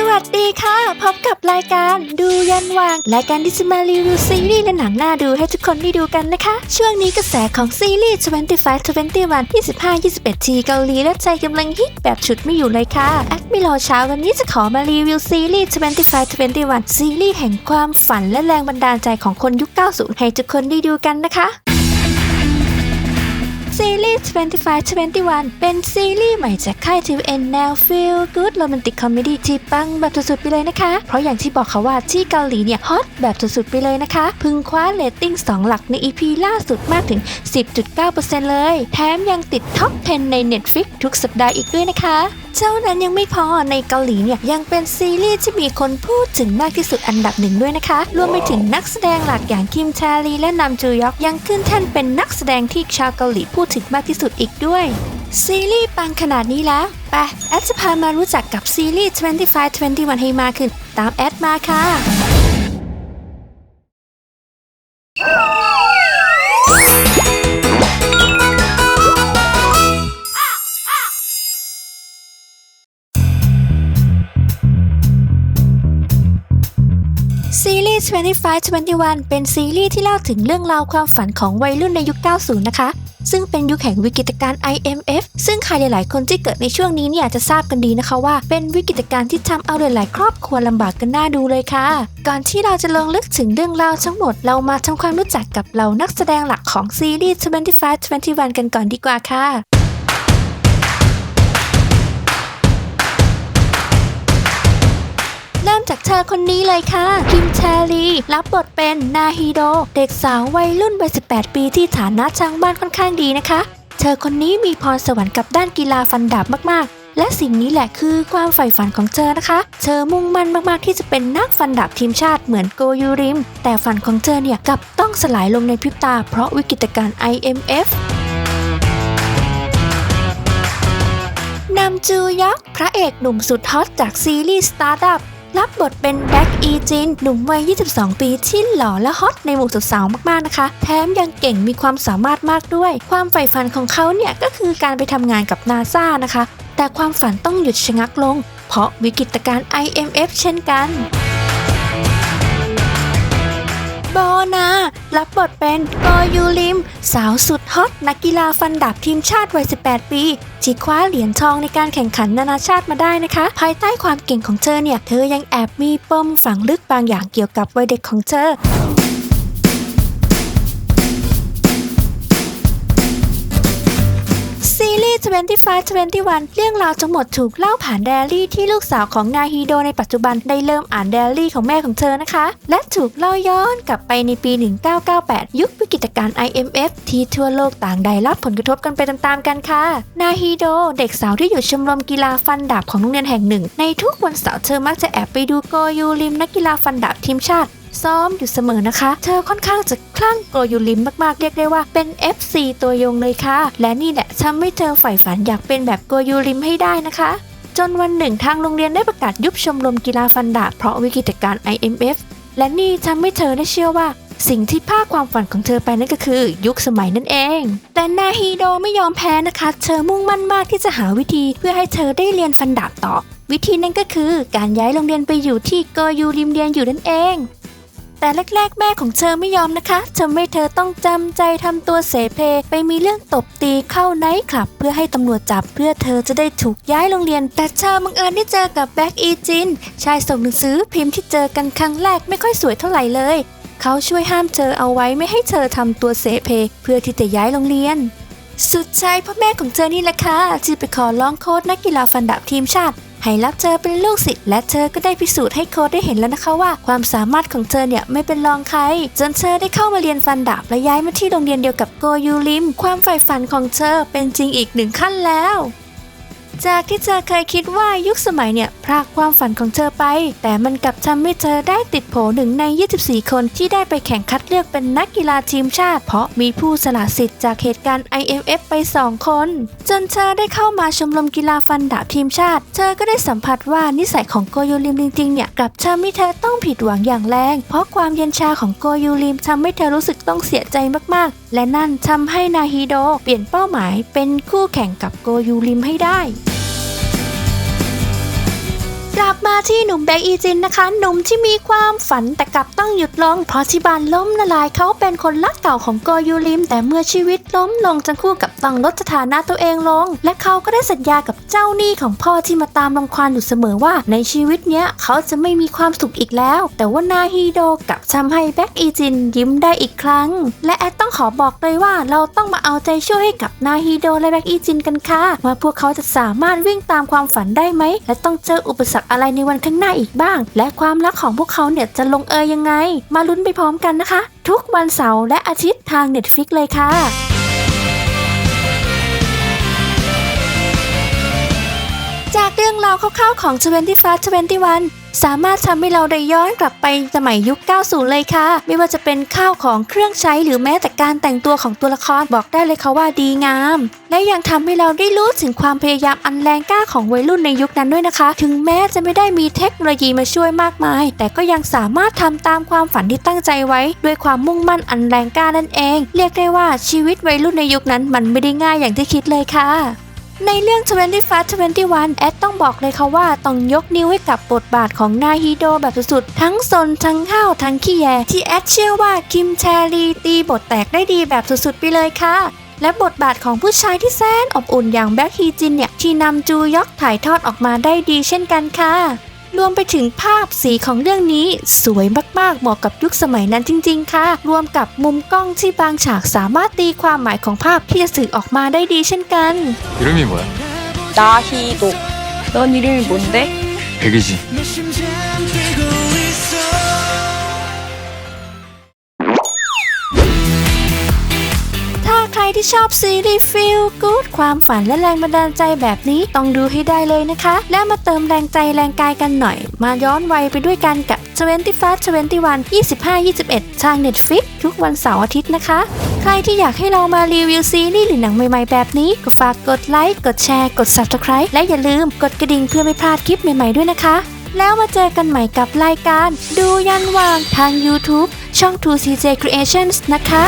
สวัสดีค่ะ พบกับรายการดูยันวาง รายการที่จะมารีวิวซีรีส์และหนังหน่าดูให้ทุกคนได้ดูกันนะคะ ช่วงนี้กระแสของซีรีส์25 21 25 21 ทีเกาหลีและใจกำลังฮิตแบบฉุดไม่อยู่เลยค่ะแอดมิโลเช้าวันนี้จะขอมารีวิวซีรีส์25 21 ซีรีส์แห่งความฝันและแรงบันดาลใจของคนยุค 90 ให้ทุกคนได้ดูกันนะคะ ซีรีส์ 25 21 เป็นซีรีส์ใหม่จากค่าย TVN แนว Feel Good Romantic Comedy ที่ปังแบบสุดๆไปเลยนะคะ เพราะอย่างที่บอกค่ะว่าที่เกาหลีเนี่ยฮอตแบบสุดๆไปเลยนะคะ พึงคว้าเรตติ้ง 2 หลักใน EP ล่าสุดมากถึง 10.9%เลย แถมยังติดท็อป 10 ใน Netflix ทุกสัปดาห์อีกด้วยนะคะเท่านั้นยังไม่พอในเกาหลีเนี่ยยังเป็นซีรีส์ที่มีคนพูดถึงมากที่สุดอันดับหนึ่งด้วยนะคะ รวมไปถึงนักแสดงหลักอย่างคิมชาลีและนำจูยอกยังขึ้นแท่นเป็นนักแสดงที่ชาวเกาหลีพูดถึงมากที่สุดอีกด้วย ซีรีส์ปังขนาดนี้แล้วไปแอดจะพามารู้จักกับซีรีส์ 25 21 ให้มากขึ้น ตามแอดมาค่ะ 25 21 เป็นซีรีส์ที่เล่าถึงเรื่องราวความฝันของวัยรุ่นในยุค 90 นะคะ ซึ่งเป็นยุคแห่งวิกฤตการณ์ IMF ซึ่งใครหลาย ๆ คนที่เกิดในช่วงนี้เนี่ยจะทราบกันดีนะคะว่า เป็นวิกฤตการณ์ที่ทำเอาหลาย ๆ ครอบครัวลำบากกันน่าดูเลยค่ะ ก่อนที่เราจะลงลึกถึงเรื่องราวทั้งหมด เรามาทำความรู้จักกับเหล่านักแสดงหลักของซีรีส์25 21 กันก่อนดีกว่าค่ะ จากเธอคนนี้เลยค่ะ คิมแชลี รับบทเป็นนาฮิโด เด็กสาววัยรุ่นวัย 18 ปีที่ฐานะช่างบ้านค่อนข้างดีนะคะ เธอคนนี้มีพรสวรรค์กับด้านกีฬาฟันดาบมากๆ และสิ่งนี้แหละคือความใฝ่ฝันของเธอนะคะ เธอมุ่งมั่นมากๆที่จะเป็นนักฟันดาบทีมชาติเหมือนโกยูริม แต่ฝันของเธอเนี่ยกลับต้องสลายลงในพริบตา เพราะวิกฤตการณ์ IMF นำจูยอกพระเอกหนุ่มสุดฮอตจากซีรีส์ Startup รับบทเป็นแบ็กอีจินหนุ่มวัย 22 ปีที่หล่อและฮอตในหมู่สาวๆมากๆนะคะ แถมยังเก่งมีความสามารถมากด้วย ความใฝ่ฝันของเขาเนี่ยก็คือการไปทำงานกับนาซานะคะ แต่ความฝันต้องหยุดชะงักลง เพราะวิกฤตการณ์ IMF เช่นกัน โบนา รับบทเป็นโกยูริม สาวสุดฮอตนักกีฬาฟันดาบทีมชาติวัย 18 ปีที่คว้าเหรียญทองในการแข่งขันนานาชาติมาได้นะคะ ภายใต้ความเก่งของเธอเนี่ย เธอยังแอบมีปมฝังลึกบางอย่างเกี่ยวกับวัยเด็กของเธอ ซีรีส์25 21 เรื่องราวทั้งหมดถูกเล่าผ่านไดอารี่ที่ลูกสาวของนาฮีโดในปัจจุบันได้เริ่มอ่านไดอารี่ของแม่ของเธอนะคะ และถูกเล่าย้อนกลับไปในปี 1998 ยุควิกฤตการ์ IMF ที่ทั่วโลกต่างได้รับผลกระทบกันไปตามๆกันค่ะ นาฮีโด เด็กสาวที่อยู่ชมรมกีฬาฟันดาบของโรงเรียนแห่งหนึ่ง ในทุกวันเสาร์เธอมักจะแอบไปดูโกยูริมนักกีฬาฟันดาบทีมชาติ ซ้อมอยู่เสมอนะคะ เธอค่อนข้างจะคลั่งโกยูริมมากๆ เรียกได้ว่าเป็น FC ตัวยงเลยค่ะ และนี่แหละทำให้เธอใฝ่ฝันอยากเป็นแบบโกยูริมให้ได้นะคะจนวันหนึ่งทางโรงเรียนได้ประกาศยุบชมรมกีฬาฟันดาบเพราะวิกฤตการณ์ IMF และนี่ทำให้เธอได้เชื่อว่า สิ่งที่พาความฝันของเธอไปนั่นก็คือ ยุคสมัยนั่นเอง แต่นาฮีโดไม่ยอมแพ้นะคะ เธอมุ่งมั่นมากที่จะหาวิธีเพื่อให้เธอได้เรียนฟันดาบต่อ วิธีนั้นก็คือการย้ายโรงเรียนไปอยู่ที่โกยูริมเรียนอยู่นั่นเอง แต่แรกๆ แม่ของเธอไม่ยอมนะคะทำให้เธอต้องจำใจทำตัวเสเพไปมีเรื่องตบตีเข้าไนท์คลับ เพื่อให้ตำรวจจับเพื่อเธอจะได้ถูกย้ายโรงเรียน แต่เธอบังเอิญได้เจอกับแบ็กอีจินชายส่งหนังสือพิมพ์ที่เจอกันครั้งแรกไม่ค่อยสวยเท่าไหร่เลย เขาช่วยห้ามเธอเอาไว้ไม่ให้เธอทำตัวเสเพเพื่อที่จะย้ายโรงเรียน สุดท้ายพ่อแม่ของเธอนี่แหละค่ะที่ไปขอร้องโค้ชนักกีฬาฟันดาบทีมชาติ ให้รับเธอเป็นลูกศิษย์และเธอก็ได้พิสูจน์ให้โค้ดได้เห็นแล้วนะคะว่า ความสามารถของเธอเนี่ยไม่เป็นรองใคร จนเธอได้เข้ามาเรียนฟันดาบและย้ายมาที่โรงเรียนเดียวกับโกยูริม ความใฝ่ฝันของเธอเป็นจริงอีกหนึ่งขั้นแล้ว จากที่เธอเคยคิดว่ายุคสมัยเนี่ย พรากความฝันของเธอไป แต่มันกลับทำให้เธอได้ติดโผหนึ่งใน 24 คนที่ได้ไปแข่งคัดเลือกเป็นนักกีฬาทีมชาติ เพราะมีผู้สละสิทธิ์จากเหตุการณ์ IMF ไป 2 คน จนเธอได้เข้ามาชมรมกีฬาฟันดาบทีมชาติ เธอก็ได้สัมผัสว่านิสัยของโกยูริมจริงๆเนี่ยกลับทำให้เธอต้องผิดหวังอย่างแรง เพราะความเย็นชาของโกยูริมทำให้เธอรู้สึกต้องเสียใจมากๆ และนั่นทำให้นาฮิโดเปลี่ยนเป้าหมายเป็นคู่แข่งกับโกยูริมให้ได้ กลับมาที่หนุ่มแบงอีจินนะคะ หนุ่มที่มีความฝันแต่กลับต้องหยุดลงเพราะที่บ้านล้มละลายเขาเป็นคนรักเก่าของโกยูริม แต่เมื่อชีวิตล้มลงจังคู่กับต้องลดสถานะตัวเองลง และเขาก็ได้สัญญากับเจ้าหนี้ของพ่อที่มาตามรังควานอยู่เสมอว่า ในชีวิตเนี้ยเขาจะไม่มีความสุขอีกแล้ว แต่ว่านาฮิโดกับทำให้แบ็กอีจินยิ้มได้อีกครั้ง และแอดต้องขอบอกเลยว่าเราต้องมาเอาใจช่วยให้กับนาฮิโดและแบ็กอีจินกันค่ะว่าพวกเขาจะสามารถวิ่งตามความฝันได้ไหมและต้องเจออุปสรรคอะไรในวันข้างหน้าอีกบ้าง และความรักของพวกเขาเนี่ยจะลงเอยยังไง มาลุ้นไปพร้อมกันนะคะ ทุกวันเสาร์และอาทิตย์ทาง Netflix เลยค่ะ เรื่องราวคร่าวๆของ 25 21 สามารถทำให้เราได้ย้อนกลับไปสมัยยุค 90 เลยค่ะ ไม่ว่าจะเป็นข้าวของเครื่องใช้หรือแม้แต่การแต่งตัวของตัวละครบอกได้เลยค่ะว่าดีงาม และยังทำให้เราได้รู้ถึงความพยายามอันแรงกล้าของวัยรุ่นในยุคนั้นด้วยนะคะ ถึงแม้จะไม่ได้มีเทคโนโลยีมาช่วยมากมาย แต่ก็ยังสามารถทำตามความฝันที่ตั้งใจไว้ ด้วยความมุ่งมั่นอันแรงกล้านั่นเอง เรียกได้ว่าชีวิตวัยรุ่นในยุคนั้นมันไม่ได้ง่ายอย่างที่คิดเลยค่ะ ในเรื่อง 25 21 แอดต้องบอกเลยค่ะว่าต้องยกนิ้วให้กับบทบาทของนาฮิโดแบบสุดๆ ทั้งซนทั้งห้าวทั้งขี้แย ที่แอดเชื่อว่าคิมแชรีตีบทแตกได้ดีแบบสุดๆ ไปเลยค่ะและบทบาทของผู้ชายที่แสนอบอุ่นอย่างแบ็คฮีจินเนี่ย ที่นำจูยอกถ่ายทอดออกมาได้ดีเช่นกันค่ะ รวมไปถึงภาพสีของเรื่องนี้สวยมากๆ เหมาะกับยุคสมัยนั้นจริง ๆ ค่ะ รวมกับมุมกล้องที่บางฉากสามารถตีความหมายของภาพที่จะสื่อออกมาได้ดีเช่นกัน 이름이 뭐야? 나희도. 넌 이름이 뭔데? 백이지. ที่ชอบซีรีส์ฟีลกู๊ดความฝันและแรงบันดาลใจแบบนี้ต้องดูให้ได้เลยนะคะ และมาเติมแรงใจแรงกายกันหน่อย มาย้อนวัยไปด้วยกันกับ25 21 25 21 ทาง Netflix ทุกวันเสาร์อาทิตย์นะคะ ใครที่อยากให้เรามารีวิวซีรีส์หรือหนังใหม่ๆแบบนี้ ก็ฝากกดไลค์ กดแชร์ กด Subscribe และอย่าลืมกดกระดิ่งเพื่อไม่พลาดคลิปใหม่ๆด้วยนะคะ แล้วมาเจอกันใหม่กับรายการ ดูยันวางทาง YouTube ช่อง 2CJ Creations นะคะ